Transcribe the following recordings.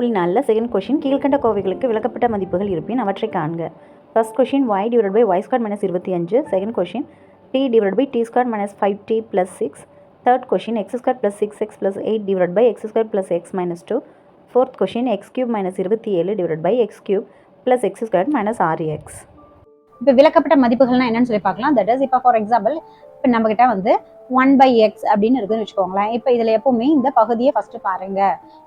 புள்ளி நாலில் second question கீழ்கண்ட கோவைகளுக்கு விளக்கப்பட்ட மதிப்புகள் இருப்பின் அவற்றை காண்க. First question y divide by y square minus இருபத்தி அஞ்சு. Second question b divide by t square minus five t plus six third question x square plus six x plus eight divide by x square plus x minus two fourth question x cube minus இருபத்தி ஏழு divide by x cube plus x square minus ஆறு x இப்போ விளக்கப்பட்ட மதிப்புகள்னா என்னன்னு சொல்லி பார்க்கலாம். That is இப்போ ஃபார் எக்ஸாம்பிள் இப்போ நம்ம கிட்ட வந்து ஒன் பை எக்ஸ் அப்படின்னு இருக்குன்னு வச்சுக்கோங்களேன். இப்போ இதில் எப்பவுமே இந்த பகுதியை ஃபர்ஸ்ட் பாருங்க.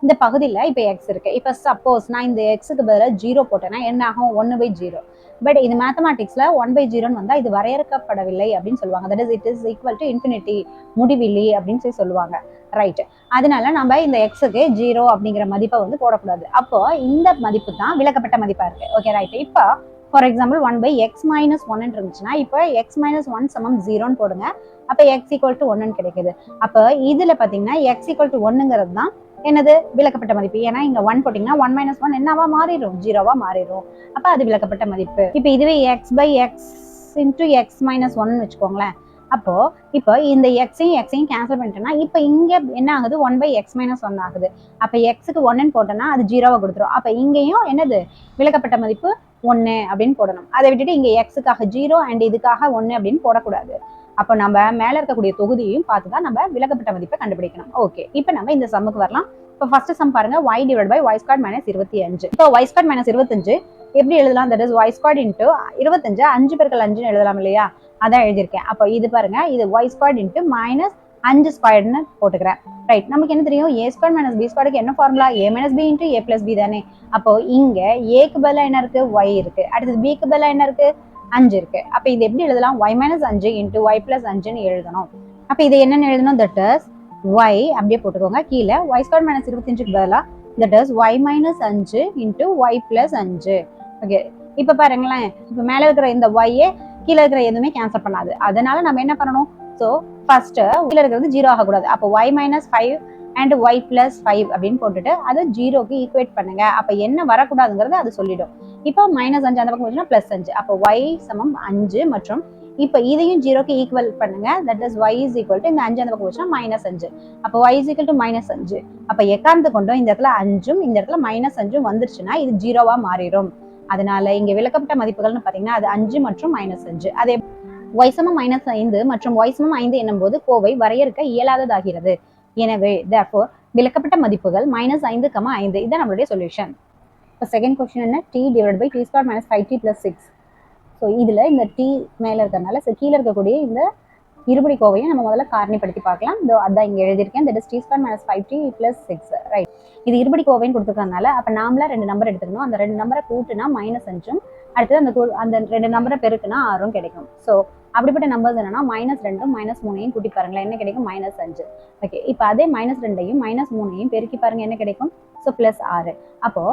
இந்த பகுதியில் இப்போ எக்ஸ் இருக்கு. இப்போ சப்போஸ் நான் இந்த எக்ஸுக்கு பதிலாக ஜீரோ போட்டேன்னா என்ன ஆகும்? ஒன்று பை ஜீரோ பட் இது மேத்தமேட்டிக்ஸில் ஒன் பை ஜீரோன்னு வந்தால் இது வரையறுக்கப்படவில்லை அப்படின்னு சொல்லுவாங்க. That is it is equal to infinity முடிவில்லி அப்படின்னு சொல்லி சொல்லுவாங்க. ரைட் அதனால நம்ம இந்த எக்ஸுக்கு ஜீரோ அப்படிங்கிற மதிப்பை வந்து போடக்கூடாது. அப்போ இந்த மதிப்பு தான் விளக்கப்பட்ட மதிப்பாக இருக்கு. ஓகே ரைட் இப்போ for example one by x minus ஒன்னு இருந்துச்சுன்னா இப்போ எக்ஸ் மைனஸ் ஒன் சமம் ஜீரோன்னு போடுங்க. அப்போ எக்ஸ் ஈக்குவல் டு ஒன்னு கிடைக்குது. அப்போ இதில் பார்த்தீங்கன்னா எக்ஸ் ஈக்குவல் டு ஒன்னுங்கிறது தான் என்னது? விளக்கப்பட்ட மதிப்பு. ஏன்னா இங்க ஒன் போட்டிங்கன்னா ஒன் மைனஸ் ஒன் என்னவா மாறிடும்? ஜீரோவா மாறிடும். அப்போ அது விளக்கப்பட்ட மதிப்பு. இப்போ இதுவே x by x into x minus ஒன்னு வச்சுக்கோங்களேன். அப்போ இப்போ இந்த எக்ஸையும் எக்ஸையும் கேன்சல் பண்ணிட்டோம்னா இப்போ இங்க என்ன ஆகுது? One by x minus one ஆகுது. அப்போ எக்ஸுக்கு ஒன்னு போட்டோம்னா அது ஜீரோவை கொடுத்துரும். அப்போ இங்கேயும் என்னது? விளக்கப்பட்ட மதிப்பு ஒன்று அப்படின்னு போடணும். அதை விட்டுட்டு இங்கே எக்ஸுக்காக ஜீரோ அண்ட் இதுக்காக ஒன்று அப்படின்னு போடக்கூடாது. அப்போ நம்ம மேலே இருக்கக்கூடிய தொகுதியையும் பார்த்து தான் நம்ம விளக்கப்பட்ட மதிப்பை கண்டுபிடிக்கணும். ஓகே இப்போ நம்ம இந்த சம்முக்கு வரலாம். இப்போ ஃபர்ஸ்ட் சம் பாருங்க. Y divide by y square minus இருபத்தி அஞ்சு. இப்போ ஒய் ஸ்கொயர் மைனஸ் இருபத்தஞ்சு எப்படி எழுதலாம்? That is y square into இருபத்தஞ்சு அஞ்சு. பேருக்கு அஞ்சுன்னு எழுதலாம் இல்லையா? அதான் எழுதியிருக்கேன். அப்போ இது பாருங்க. இது ஒய் ஸ்கொயர் இன்ட்டு மைனஸ் அஞ்சு ஸ்கொயர்னு போட்டுக்கிறேன். ரைட் நமக்கு என்ன தெரியும்? ஏ ஸ்கொயர் மைனஸ் பி ஸ்கொயருக்கு என்ன formula a minus b into a plus b தானே. அப்போ இங்க ஏக்கு பதிலாக என்ன இருக்கு? ஒய் இருக்கு. அடுத்தது பிக்கு பதிலாக என்ன இருக்கு? அஞ்சு இருக்கு. அப்போ இது எப்படி எழுதலாம்? ஒய் மைனஸ் அஞ்சு இன்ட்டு ஒய் பிளஸ் அஞ்சுன்னு எழுதணும். அப்போ இது என்னென்னு எழுதணும்? தட் இஸ் ஒய் அப்படியே போட்டுக்கோங்க. கீழே ஒய் ஸ்கொயர் மைனஸ் இருபத்தஞ்சுக்கு பதிலாக தட் இஸ் ஒய் மைனஸ் அஞ்சு இன்ட்டு ஒய் பிளஸ் அஞ்சு. ஓகே இப்போ பாருங்களேன். இப்போ மேலே இருக்கிற இந்த ஒய்யே கீழே இருக்கிற எதுவுமே கேன்சல் பண்ணாது. அதனால நம்ம என்ன பண்ணணும்? ஸோ ஃபர்ஸ்ட்டு கீழே இருக்கிறது ஜீரோ ஆகக்கூடாது. அப்போ y minus five and y plus five அப்படின்னு போட்டுட்டு அதை ஜீரோக்கு ஈக்குவேட் பண்ணுங்க. அப்போ என்ன வரக்கூடாதுங்கிறது அது சொல்லிடும். இப்போ மைனஸ் அஞ்சு அந்த பக்கம் போச்சுன்னா ப்ளஸ் அஞ்சு. அப்போ ஒய் சமம் அஞ்சு மற்றும் இப்போ இதையும் ஜீரோக்கு ஈக்குவல் பண்ணுங்க. That is y is equal to இந்த அஞ்சு அந்த பக்கம் போச்சுன்னா மைனஸ் அஞ்சு. அப்போ y is equal to minus அஞ்சு. அப்போ எக்காரணத்து கொண்டும் இந்த இடத்துல அஞ்சும் இந்த இடத்துல மைனஸ் அஞ்சும் வந்துருச்சுன்னா இது ஜீரோவா மாறிடும். அதனால இங்க விளக்கப்பட்ட மதிப்புகள்னு பார்த்தீங்கன்னா அது அஞ்சு மற்றும் மைனஸ் அஞ்சு. அதே ஒய்சமம் மைனஸ் ஐந்து மற்றும் ஒய்சமம் ஐந்து என்னும்போது கோவை வரையறுக்க இயலாததாகிறது. எனவே தேர்ஃபோர் விளக்கப்பட்ட மதிப்புகள் மைனஸ் ஐந்து கமா ஐந்து. இதான் நம்மளுடைய சொல்யூஷன் இப்போ செகண்ட் கொஸ்டின் என்ன? T divide by t square minus five t plus six so இதில் இந்த டி மேலே இருக்கிறதுனால so கீழே இருக்கக்கூடிய இந்த இருபடி கோவையை நம்ம முதல்ல காரணிப்படுத்தி பார்க்கலாம். இதோ அதான் இங்கே எழுதியிருக்கேன். That is t square minus five t plus six right இது இருபடி கோவைன்னு கொடுத்துருக்கறதுனால அப்போ நாமளா ரெண்டு நம்பர் எடுத்துக்கணும். அந்த ரெண்டு நம்பரை கூட்டுனா மைனஸ் அஞ்சும். அடுத்தது அந்த அந்த ரெண்டு நம்பரை பெருக்குனா ஆறும் கிடைக்கும். ஸோ அப்படிப்பட்ட நம்பர்ஸ் என்னன்னா மைனஸ் ரெண்டும் மைனஸ் மூணையும் கூட்டி பாருங்களேன். என்ன கிடைக்கும்? மைனஸ் அஞ்சு. ஓகே இப்போ அதே மைனஸ் ரெண்டையும் மைனஸ் மூணையும் பெருக்கி பாருங்க என்ன கிடைக்கும்? ஸோ ப்ளஸ் ஆறு. அப்போ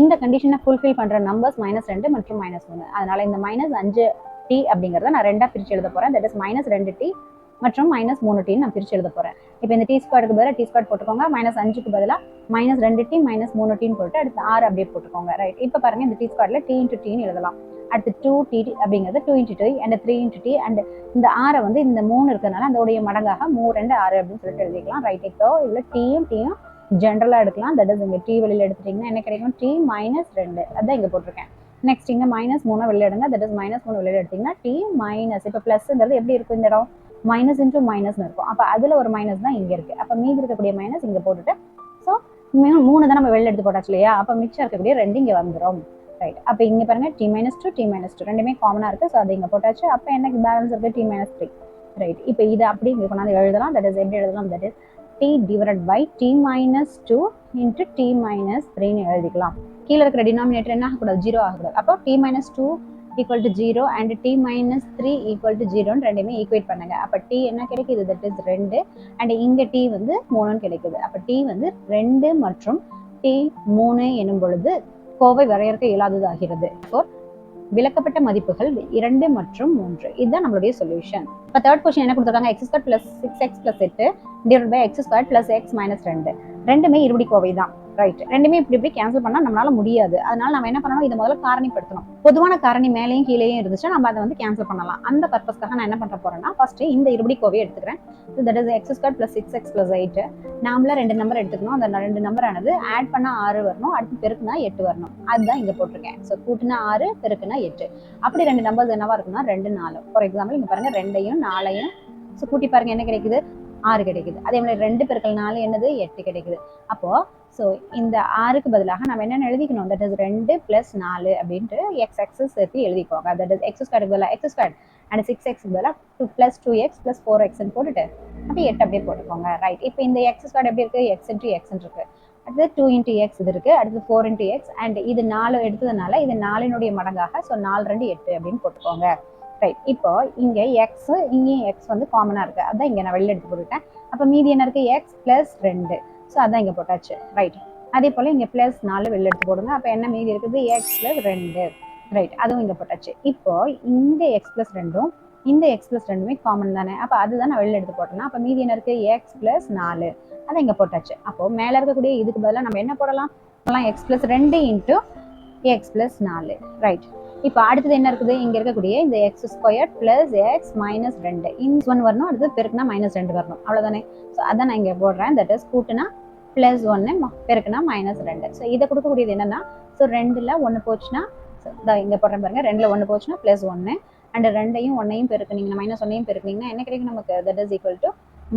இந்த கண்டிஷனை ஃபுல்ஃபில் பண்ற நம்பர்ஸ் மைனஸ் ரெண்டு மற்றும் மைனஸ் மூணு. அதனால இந்த மைனஸ் அஞ்சு டி அப்படிங்கிறத நான் ரெண்டா பிரிச்சு எழுத போறேன். தட் இஸ் மைனஸ் ரெண்டு டி மற்றும் மைனஸ் மூணு டீன்னு நான் பிரிச்சு எழுத போறேன். இப்போ இந்த டி ஸ்கொயருக்கு பதிலாக டி ஸ்கொயர் போட்டுக்கோங்க. மைனஸ் அஞ்சுக்கு பதிலாக மைனஸ் ரெண்டு டி மைனஸ் மூணு டீன்னு போட்டு அடுத்து ஆறு அப்படியே போட்டுக்கோங்க. ரைட் இப்போ பாருங்க இந்த டி ஸ்கொயர்ல டி இன்ட்டு டின்னு எழுதலாம். அடுத்து டூ டி அப்படிங்கிறது two into two and three into t and இந்த ஆறை வந்து இந்த மூணு இருக்கிறதுனால அதோடைய மடங்காக மூ ரெண்டு ஆறு அப்படின்னு சொல்லிட்டு எழுதிக்கலாம். ரைட் இப்போ இதில் டீயும் டீயும் ஜென்ரலாக எடுக்கலாம். தட் இஸ் இங்கே டி வெளியில் எடுத்துட்டிங்கன்னா என்ன கிடைக்கும்? டி மைனஸ் ரெண்டு. அதான் இங்கே போட்டிருக்கேன். நெக்ஸ்ட் இங்கே மைனஸ் மூணு வெளியில் எடுங்க. தட் இஸ் மைனஸ் மூணு வெளியில் எடுத்திங்கன்னா டி மைனஸ் இப்போ ப்ளஸ்ங்கிறது எப்படி இருக்கும் இந்த இடம்? மைனஸ் இன்ட்டு மைனஸ்னு இருக்கும். அப்போ அதில் ஒரு மைனஸ் தான் இங்கே இருக்குது அப்போ மீதி இருக்கக்கூடிய மைனஸ் இங்கே போட்டுட்டு ஸோ மூணு தான் நம்ம வெளில எடுத்து போட்டாச்சு இல்லையா? அப்போ மிச்சம் இருக்கக்கூடிய ரெண்டு இங்கே வந்துடும் ரைட் அப்போ இங்கே பாருங்கள் t minus two t minus two ரெண்டுமே காமனாக இருக்குது ஸோ அது இங்கே போட்டாச்சு. அப்போ எனக்கு பேலன்ஸ் இருக்குது டி மைனஸ் த்ரீ ரைட் இப்போ இது அப்படி இங்கே கொண்டாந்து எழுதலாம். தட் இஸ் எப்படி எழுதலாம்? That is t divide by t minus two into t minus த்ரீன்னு எழுதிக்கலாம். கீழே இருக்கிற டினாமினேட்டர் என்ன ஆகக்கூடாது? ஜீரோ ஆகக்கூடாது. அப்போ t minus two equal to zero and t minus three equal to ஜீரோன்னு ரெண்டுமே ஈக்குவேட் பண்ணுங்க. அப்போ டி என்ன கிடைக்குது? தட் இஸ் ரெண்டு. அண்ட் இங்கே டி வந்து மூணுன்னு கிடைக்குது. அப்போ டி வந்து ரெண்டு மற்றும் டி மூணு எனும் பொழுது கோவை வரையறுக்க இயலாததாகிறது விளக்கப்பட்ட மதிப்புகள் இரண்டு மற்றும் மூன்று. இதுதான் நம்மளுடைய சொல்யூஷன் இப்போ தேர்ட் கொஸ்டின் என்ன கொடுத்துருக்காங்க? X square plus six x plus எட்டு divide by x square plus x minus ரெண்டு. ரெண்டுமே இருபடி கோவை தான். ரைட் ரெண்டுமே இப்படி இப்படி கேன்சல் பண்ணால் நம்மளால முடியாது. அதனால நம்ம என்ன பண்ணணும்? இதை முதல்ல காரணிப்படுத்தணும். பொதுவான காரணி மேலேயும் கீழேயும் இருந்துச்சுன்னா நம்ம அதை வந்து கேன்சல் பண்ணலாம். அந்த பர்பஸ்க்காக நான் என்ன பண்ண போறேன்னா ஃபர்ஸ்ட் இந்த இருபடி கோவையை எடுத்துக்கிறேன். That is x square plus six x plus eight நாமள ரெண்டு நம்பர் எடுத்துக்கணும். அந்த ரெண்டு நம்பர் ஆனது ஆட் பண்ணா ஆறு வரணும். அடுத்து பெருக்குனா எட்டு வரணும். அதுதான் இங்க போட்டிருக்கேன். ஸோ கூட்டினா ஆறு பெருக்குனா எட்டு. அப்படி ரெண்டு நம்பர்ஸ் என்னவா இருக்குன்னா ரெண்டு நாலு. ஃபார் எக்ஸாம்பிள் இங்க பாருங்க ரெண்டையும் நாலையும். ஸோ கூட்டி பாருங்க என்ன கிடைக்குது? ஆறு கிடைக்குது. அதே மாதிரி ரெண்டு பெருக்கள் நாலு என்னது? எட்டு கிடைக்குது. அப்போ ஸோ இந்த ஆறுக்கு பதிலாக நம்ம என்னென்ன எழுதிக்கணும்? தட் இஸ் ரெண்டு பிளஸ் நாலு அப்படின்ட்டு எக்ஸ் எக்ஸஸ் சேர்த்து எழுதிக்கோங்க. தட் இஸ் எக்ஸ் ஸ்கொயருக்கு பதிலாக x square and six x பதிலாக two plus two x plus four எக்ஸ்ன்னு போட்டுட்டு அப்படி எட்டு அப்படியே போட்டுக்கோங்க. ரைட் இப்போ இந்த எக்ஸ் ஸ்கொயர் எப்படி இருக்குது எக்ஸ் இன்ட்டு எக்ஸ் இருக்கு. அடுத்து டூ இன்ட்டு எக்ஸ் இது இருக்குது அடுத்து ஃபோர் இன்ட்டு எக்ஸ் அண்ட் இது நாலு எடுத்ததுனால இது நாலினுடைய மடங்காக ஸோ நாலு ரெண்டு எட்டு அப்படின்னு போட்டுக்கோங்க. ரைட் இப்போ இங்கே எக்ஸ் இங்கேயும் எக்ஸ் வந்து காமனாக இருக்குது அதான் இங்கே நான் வெளில எடுத்து போட்டுட்டேன் அப்போ மீதி என்ன இருக்குது எக்ஸ் ப்ளஸ் ரெண்டு. ஸோ அதான் இங்கே போட்டாச்சு. ரைட் அதே போல் இங்கே ப்ளஸ் நாலு வெளில எடுத்து போடுங்க. அப்போ என்ன மீதி இருக்குது? எக்ஸ் ப்ளஸ் ரெண்டு. ரைட் அதுவும் இங்கே போட்டாச்சு. இப்போ இந்த எக்ஸ் ப்ளஸ் ரெண்டும் இந்த எக்ஸ் ப்ளஸ் ரெண்டுமே காமன் தானே? அப்போ அதுதான் நான் வெளில எடுத்து போட்டேன்னா அப்போ மீதி என்ன இருக்குது எக்ஸ் ப்ளஸ் நாலு. அதை இங்கே போட்டாச்சு. அப்போது மேலே இருக்கக்கூடிய இதுக்கு பதிலாக நம்ம என்ன போடலாம்? எக்ஸ் ப்ளஸ் ரெண்டு இன்ட்டு எக்ஸ் ப்ளஸ் நாலு. ரைட் இப்போ அடுத்தது என்ன இருக்குது? இங்கே இருக்கக்கூடிய இந்த x square plus x minus ரெண்டு. இன்ஸ் ஒன் வரணும் அடுத்து பெருக்குனா மைனஸ் ரெண்டு வரணும். அவ்வளோதானே ஸோ அதை நான் இங்கே போடுறேன். தட் இஸ் கூட்டுனா பிளஸ் ஒன்று பெருக்குனா மைனஸ் ரெண்டு. ஸோ இதை கொடுக்கக்கூடியது என்னன்னா ஸோ ரெண்டில் ஒன்று போச்சுன்னா இங்கே போடுறேன் பாருங்கள் ரெண்டில் ஒன்று போச்சுன்னா பிளஸ் ஒன்று அண்ட் ரெண்டையும் ஒன்னையும் பெருக்குனீங்கன்னா மைனஸ் ஒன்னையும் பெருக்குனீங்கன்னா என்ன கிடைக்கும் நமக்கு? That is equal to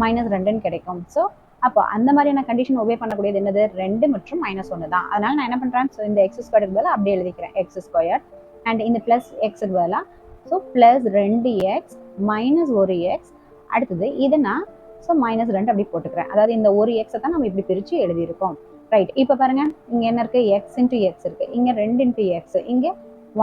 minus ரெண்டுன்னு கிடைக்கும். ஸோ அப்போ அந்த மாதிரியான கண்டிஷன் ஒபே பண்ணக்கூடியது என்னது? ரெண்டு மற்றும் மைனஸ் ஒன்று தான் அதனால நான் என்ன பண்ணுறேன் ஸோ இந்த எக்ஸ் ஸ்கொயருக்கு பதிலாக அப்படியே எழுதிக்கிறேன். எக்ஸ் ஸ்கொயர் அண்ட் இந்த ப்ளஸ் எக்ஸ் பதிலாக ஸோ ப்ளஸ் ரெண்டு எக்ஸ் மைனஸ் ஒரு எக்ஸ் அடுத்தது இதை நான் ஸோ மைனஸ் ரெண்டு அப்படி போட்டுக்கிறேன். அதாவது இந்த ஒரு எக்ஸை தான் நம்ம இப்படி பிரித்து எழுதியிருக்கோம். ரைட் இப்போ பாருங்கள் இங்கே என்ன இருக்குது எக்ஸ் இன்ட்டு எக்ஸ் இருக்குது இங்கே ரெண்டு இன்ட்டு எக்ஸ் இங்கே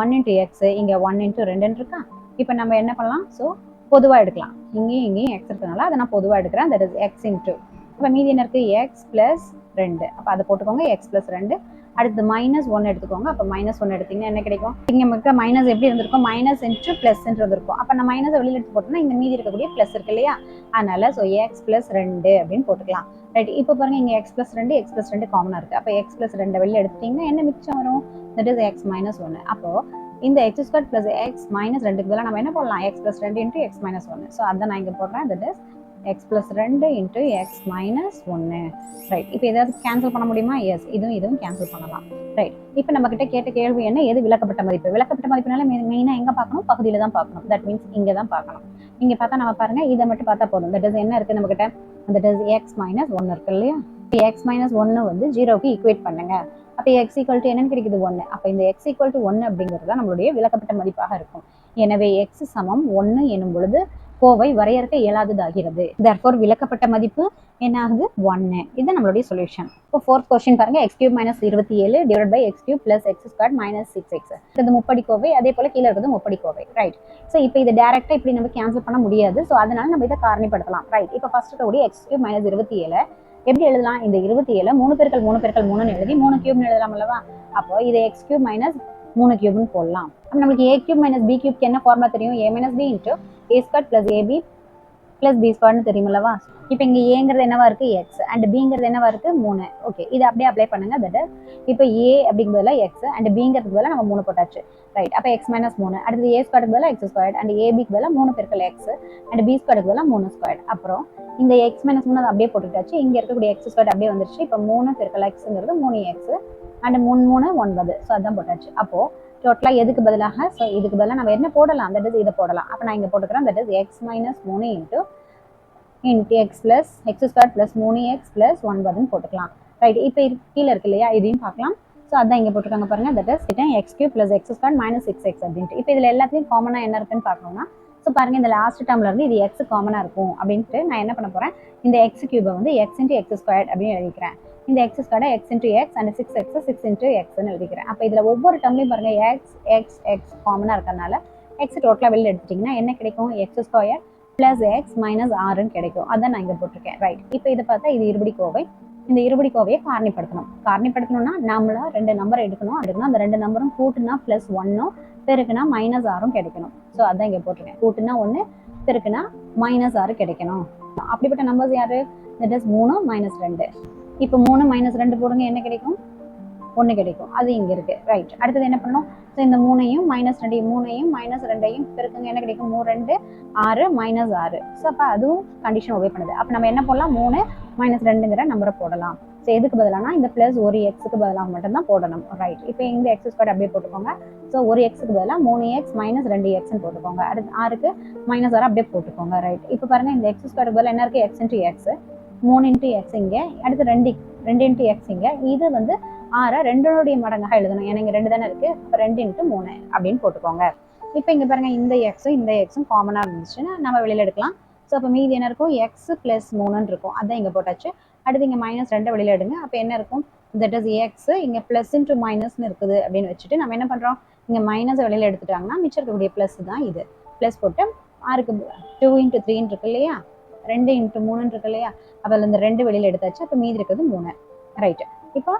ஒன் இன்ட்டு எக்ஸ் இங்கே ஒன் இன்ட்டு ரெண்டுன்னு இருக்கா? இப்போ நம்ம என்ன பண்ணலாம்? ஸோ பொதுவாக எடுக்கலாம். இங்கேயும் இங்கேயும் எக்ஸ் இருக்கனால அதை நான் பொதுவாக எடுக்கிறேன். தட் இஸ் எக்ஸ் இன்ட்டு இப்போ மீதி என்ன இருக்குது எக்ஸ் ப்ளஸ் ரெண்டு. அப்போ அதை போட்டுக்கோங்க. எக்ஸ் ப்ளஸ் ரெண்டு. அடுத்து மைனஸ் ஒன் எடுத்துக்கோங்க. அப்போ மைனஸ் ஒன் எடுத்தீங்கன்னா என்ன கிடைக்கும்? இங்கே நமக்கு மைனஸ் எப்படி இருந்திருக்கும் மைனஸ் இன்ட்டு ப்ளஸ் இருந்திருக்கும் அப்போ நான் மைனஸ் வெளியில் எடுத்து போட்டோம்னா இங்கே மீதி இருக்கக்கூடிய ப்ளஸ் இருக்கு இல்லையா? அதனால ஸோ எக்ஸ் ப்ளஸ் ரெண்டு அப்படின்னு போட்டுக்கலாம். ரைட் இப்போ பாருங்க இங்கே எக்ஸ் ப்ளஸ் ரெண்டு எக்ஸ் ப்ளஸ் ரெண்டு காமனாக இருக்குது அப்போ எக்ஸ் ப்ளஸ் ரெண்டு வெளியில் எடுத்துட்டிங்கன்னா என்ன மிச்சம் வரும்? தட் இஸ் எக்ஸ் மைனஸ் ஒன்று அப்போ இந்த x square plus x minus ரெண்டுக்கு பதிலாக நம்ம என்ன போடலாம்? எக்ஸ் ப்ளஸ் ரெண்டு இன்ட்டு எக்ஸ் மைனஸ் ஒன்று ஸோ அதை நான் இங்கே போடுறேன். தட் இஸ் எக்ஸ் ப்ளஸ் ரெண்டு இன்ட்டு எக்ஸ் மைனஸ் ஒன்று ரைட் இப்போ ஏதாவது கேன்சல் பண்ண முடியுமா? எஸ் இதுவும் இதுவும் கேன்சல் பண்ணலாம். ரைட் இப்போ நம்ம கிட்ட கேட்ட கேள்வி என்ன? எது விளக்கப்பட்ட மதிப்பு? விளக்கப்பட்ட மதிப்புனால மெயினாக எங்கே பார்க்கணும்? பகுதியில் தான் பார்க்கணும். தட் மீன்ஸ் இங்கே தான் பார்க்கணும். இங்கே பார்த்தா நம்ம பாருங்கள் இதை மட்டும் பார்த்தா போதும். தட் இஸ் என்ன இருக்குது நம்மக்கிட்ட அந்த டஸ் எக்ஸ் மைனஸ் ஒன்று இருக்குது இல்லையா? எக்ஸ் மைனஸ் ஒன்று வந்து ஜீரோக்கு ஈக்குவேட் பண்ணுங்க. அப்போ எக்ஸ் ஈக்குவல் டு என்னன்னு கிடைக்குது? ஒன்று அப்போ இந்த எக்ஸ் ஈக்குவல் டு ஒன்று அப்படிங்கிறது தான் நம்மளுடைய விளக்கப்பட்ட மதிப்பாக இருக்கும். எனவே எக்ஸ் சமம் ஒன்று எனும் பொழுது கோவை வரையறுக்க இயலாததாகிறது. தர்ஃபோர் விளக்கப்பட்ட மதிப்பு என்ன ஆகுது ஒன்னு. இது நம்மளுடைய சொல்யூஷன் இப்போ ஃபோர்த் கொஸ்டின் பாருங்க. எக்ஸ் கியூப் மைனஸ் இருபத்தி ஏழு divide by x cube plus x square minus six x இது முப்படி கோவை அதே போல கீழே இருக்கிறது முப்படி கோவை. ரைட் ஸோ இப்போ இதை டேரக்டா இப்படி நம்ம கேன்சல் பண்ண முடியாது. ஸோ அதனால நம்ம இதை காரணிப்படுத்தலாம். ரைட் இப்போ ஃபர்ஸ்ட் இருக்கக்கூடிய எக்ஸ் கியூப் மைனஸ் இருபத்தி ஏழு. எப்படி எழுதலாம்? இந்த இருபத்தி ஏழு மூணு பேருக்கள் மூணு பேருக்கள் மூணுன்னு எழுதி மூணு கியூப்னு எழுதலாம் அல்லவா? அப்போ இது எக்ஸ் கியூப் மைனஸ் மூணு கியூப்னு போடலாம். நம்மளுக்கு ஏ கியூப் மைனஸ் பி கியூப்க்கு என்ன ஃபார்முலா தெரியும்? A minus b into a square plus ab plus b ஸ்கொயர்னு தெரியுமில்லவா இப்போ இங்கே ஏங்கிறது என்னவா இருக்கு? எக்ஸ் அண்ட் பிங்கிறது என்னவா இருக்கு? மூணு. ஓகே இதை அப்படியே அப்ளை பண்ணுங்க. தட் இப்போ ஏ அப்படிங்கிறதுல எக்ஸ் அண்ட் பிங்கிறதுக்கு பதிலாக நம்ம மூணு போட்டாச்சு. ரைட் அப்போ எக்ஸ் மைனஸ் மூணு. அடுத்தது ஏ ஸ்கொயருக்கு பதிலாக எக்ஸ் ஸ்கொயர் அண்ட் ஏபிக்கு பதிலாக மூணு பெருக்கல் எக்ஸ் அண்ட் பி ஸ்கொயருக்கு பதிலாக மூணு ஸ்கொயர் அப்புறம் இந்த எக்ஸ் மைனஸ் மூணு அதை அப்படியே போட்டுட்டாச்சு இங்கே இருக்கக்கூடிய எக்ஸ் ஸ்கொயர் அப்படியே வந்துருச்சு. இப்போ மூணு பெருக்கல் எக்ஸுங்கிறது மூணு எக்ஸ் அண்ட் மூணு மூணு ஒன்பது. ஸோ அதான் போட்டாச்சு. அப்போ டோட்டலாக எதுக்கு பதிலாக? ஸோ இதுக்கு பதிலாக நம்ம என்ன போடலாம்? அந்த இஸ் இதை போடலாம். அப்போ நான் இங்கே போட்டுக்கிறேன். தட் இஸ் எக்ஸ் மைனஸ் மூணு into into x plus x square plus மூணு எக்ஸ் ப்ளஸ் ஒன்பதுன்னு போட்டுக்கலாம். ரைட் இப்போ கீழே இருக்கு இல்லையா? இதையும் பார்க்கலாம். ஸோ அதான் இங்கே போட்டுருக்காங்க பாருங்க. தட் இஸ் கிட்ட x cube plus x square minus six x அப்படின்ட்டு. இப்போ இதில் எல்லாத்தையும் காமனாக என்ன இருக்குன்னு பார்க்கணும்னா ஸோ பாருங்கள் இந்த லாஸ்ட் டேர்ம்ல இருந்து இது எக்ஸ் காமனாக இருக்கும் அப்படின்ட்டு நான் என்ன பண்ண போகிறேன் இந்த எக்ஸ் கியூபை வந்து எக்ஸ் இன்ட்டு எக்ஸ் ஸ்கொயர் அப்படின்னு எழுதிக்கிறேன். இந்த எக்ஸ் கடை x into x and six x six into எக்ஸ்னு எழுதிக்கிறேன். அப்போ இதில் ஒவ்வொரு டேர்ம்லையும் பாருங்க எக்ஸ் எக்ஸ் எக்ஸ் காமனாக இருக்கிறனால எக்ஸ் டோட்டலாக வெளியில் எடுத்துட்டிங்கன்னா என்ன கிடைக்கும்? X square plus x minus ஆறுன்னு கிடைக்கும். அதான் நான் இங்கே போட்டிருக்கேன். ரைட் இப்போ இதை பார்த்தா இது இருபடி கோவை. இந்த இருபடி கோவையை காரணிப்படுத்தணும். காரணிப்படுத்தணும்னா நம்மளா ரெண்டு நம்பர் எடுக்கணும். எடுக்கணும் அந்த ரெண்டு நம்பரும் கூட்டுனா ப்ளஸ் ஒன்னும் பெருக்குனா மைனஸ் ஆறும் கிடைக்கணும். ஸோ அதான் இங்கே போட்டிருக்கேன். கூட்டுனா ஒன்று பெருக்குனா மைனஸ் ஆறு கிடைக்கணும். அப்படிப்பட்ட நம்பர்ஸ் யாரு? தட் இஸ் மூணு மைனஸ் ரெண்டு. இப்போ மூணு மைனஸ் ரெண்டு போடுங்க என்ன கிடைக்கும்? ஒன்று கிடைக்கும். அது இங்கே இருக்கு. ரைட் அடுத்தது என்ன பண்ணணும்? ஸோ இந்த மூணையும் மைனஸ் ரெண்டையும் மூணையும் மைனஸ் ரெண்டையும் பெருக்குங்க என்ன கிடைக்கும்? மூணு ரெண்டு ஆறு மைனஸ் ஆறு. ஸோ அப்போ அதுவும் கண்டிஷன் ஒபே பண்ணுது. அப்போ நம்ம என்ன போடலாம்? மூணு மைனஸ் ரெண்டுங்கிற நம்பரை போடலாம். ஸோ எதுக்கு பதிலானா இந்த ப்ளஸ் ஒரு எக்ஸுக்கு பதிலாக மட்டும்தான் போடணும். ரைட் இப்போ இந்த எக்ஸ் ஸ்கொயர் அப்படியே போட்டுக்கோங்க. ஸோ ஒரு எக்ஸுக்கு பதிலாக மூணு எக்ஸ் மைனஸ் ரெண்டு எக்ஸ்ன்னு போட்டுக்கோங்க. அடுத்து ஆறுக்கு மைனஸ் ஆறு அப்படியே போட்டுக்கோங்க. ரைட் இப்போ பாருங்க இந்த எக்ஸ் ஸ்கொயருக்கு பதிலாக என்ன இருக்குது எக்ஸ் இன்ட்டு எக்ஸ் மூணு இன்ட்டு எக்ஸ் இங்கே அடுத்து ரெண்டு ரெண்டு இன்ட்டு எக்ஸ் இங்கே. இது வந்து ஆறை ரெண்டனுடைய மடங்காக எழுதணும். ஏன்னா இங்கே ரெண்டு தானே இருக்குது இப்போ ரெண்டு இன்ட்டு மூணு அப்படின்னு போட்டுக்கோங்க. இப்போ இங்கே பாருங்கள் இந்த எக்ஸும் இந்த எக்ஸும் காமனாக இருந்துச்சுன்னா நம்ம வெளியில் எடுக்கலாம். ஸோ அப்போ மீதி என்ன இருக்கும்? எக்ஸ் ப்ளஸ் மூணுன்னு இருக்கும். அதான் இங்கே போட்டாச்சு. அடுத்து இங்கே மைனஸ் ரெண்டை வெளியில் எடுங்க. அப்போ என்ன இருக்கும்? தட் இஸ் எக்ஸ் இங்கே ப்ளஸ் இன்ட்டு மைனஸ்னு இருக்குது அப்படின்னு வச்சுட்டு நம்ம என்ன பண்ணுறோம் இங்கே மைனஸ் வெளியில் எடுத்துட்டாங்கன்னா மிச்சம் இருக்கக்கூடிய ப்ளஸ் தான் இது. ப்ளஸ் போட்டு ஆறுக்கு டூ இன்ட்டு த்ரீன்னு இருக்கு இல்லையா? ரெண்டு இன்ட்டு மூணுன்னு இருக்கு இல்லையா? அப்போ இந்த ரெண்டு வெளியில் எடுத்தாச்சு. அப்போ மீதி இருக்கிறது மூணு. ரைட்டு இப்போ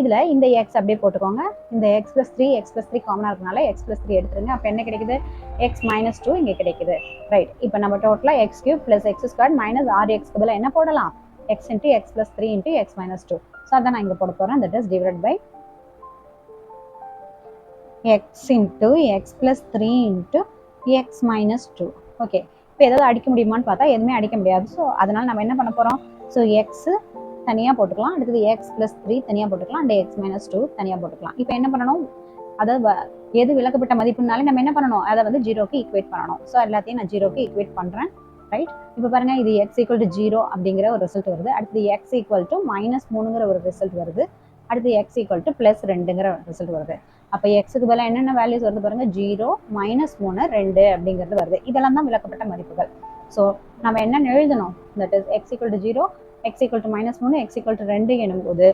இதில் இந்த எக்ஸ் அப்படியே போட்டுக்கோங்க. இந்த x plus three x plus three காமனாக இருக்கனால எக்ஸ் ப்ளஸ் த்ரீ எடுத்துருங்க. அப்போ என்ன கிடைக்குது? எக்ஸ் மைனஸ் டூ இங்கே கிடைக்குது. ரைட் இப்போ நம்ம டோட்டலாக x cube plus x square minus ஆறு எக்ஸ் பதில் என்ன போடலாம்? X into x plus three into x minus two so அதான் நான் இங்கே போட போகிறேன் that is divide by x into x plus three into x minus two okay இப்போ ஏதாவது அடிக்க முடியுமான்னு பார்த்தா எதுவுமே அடிக்க முடியாது. ஸோ அதனால் நம்ம என்ன பண்ண போகிறோம் ஸோ எக்ஸு தனியாக போட்டுக்கலாம். அடுத்தது எக்ஸ் ப்ளஸ் த்ரீ தனியாக போட்டுக்கலாம். அண்ட் எக்ஸ் மைனஸ் டூ தனியாக போட்டுக்கலாம். இப்போ என்ன பண்ணணும்? அதாவது வ- எது விளக்கப்பட்ட மதிப்புனாலே நம்ம என்ன பண்ணணும்? அதை வந்து ஜீரோக்கு ஈக்குவேட் பண்ணணும். ஸோ எல்லாத்தையும் நான் ஜீரோக்கு ஈக்குவேட் பண்ணுறேன் ரைட் இப்போ பாருங்க இது எக்ஸ் ஈக்குவல் டு ஜீரோ அப்படிங்கிற ஒரு ரிசல்ட் வருது. அடுத்தது எக்ஸ் ஈக்குவல் டு மைனஸ் மூணுங்கிற ஒரு ரிசல்ட் வருது. அடுத்து எக்ஸ் ஈக்குவல் டு ப்ளஸ் ரெண்டுங்கிற ரிசல்ட் வருது. அப்போ எக்ஸுக்கு பதிலாக என்னென்ன வேல்யூஸ் வருது பாருங்க? ஜீரோ மைனஸ் மூணு ரெண்டு அப்படிங்கிறது வருது. இதெல்லாம் தான் விளக்கப்பட்ட மதிப்புகள். ஸோ நம்ம என்னென்னு எழுதணும்? That is x equal to zero x equal to minus மூணு எக்ஸ் ஈக்குவல் டு ரெண்டு எனும்போது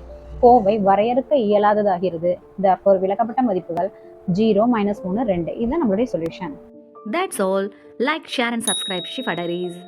கோவை வரையறுக்க இயலாததாகிறது. therefore விளக்கப்பட்ட மதிப்புகள். ஜீரோ மைனஸ் மூணு ரெண்டு. இதுதான் நம்மளுடைய solution that's all like share and subscribe she ஃபடரீஸ்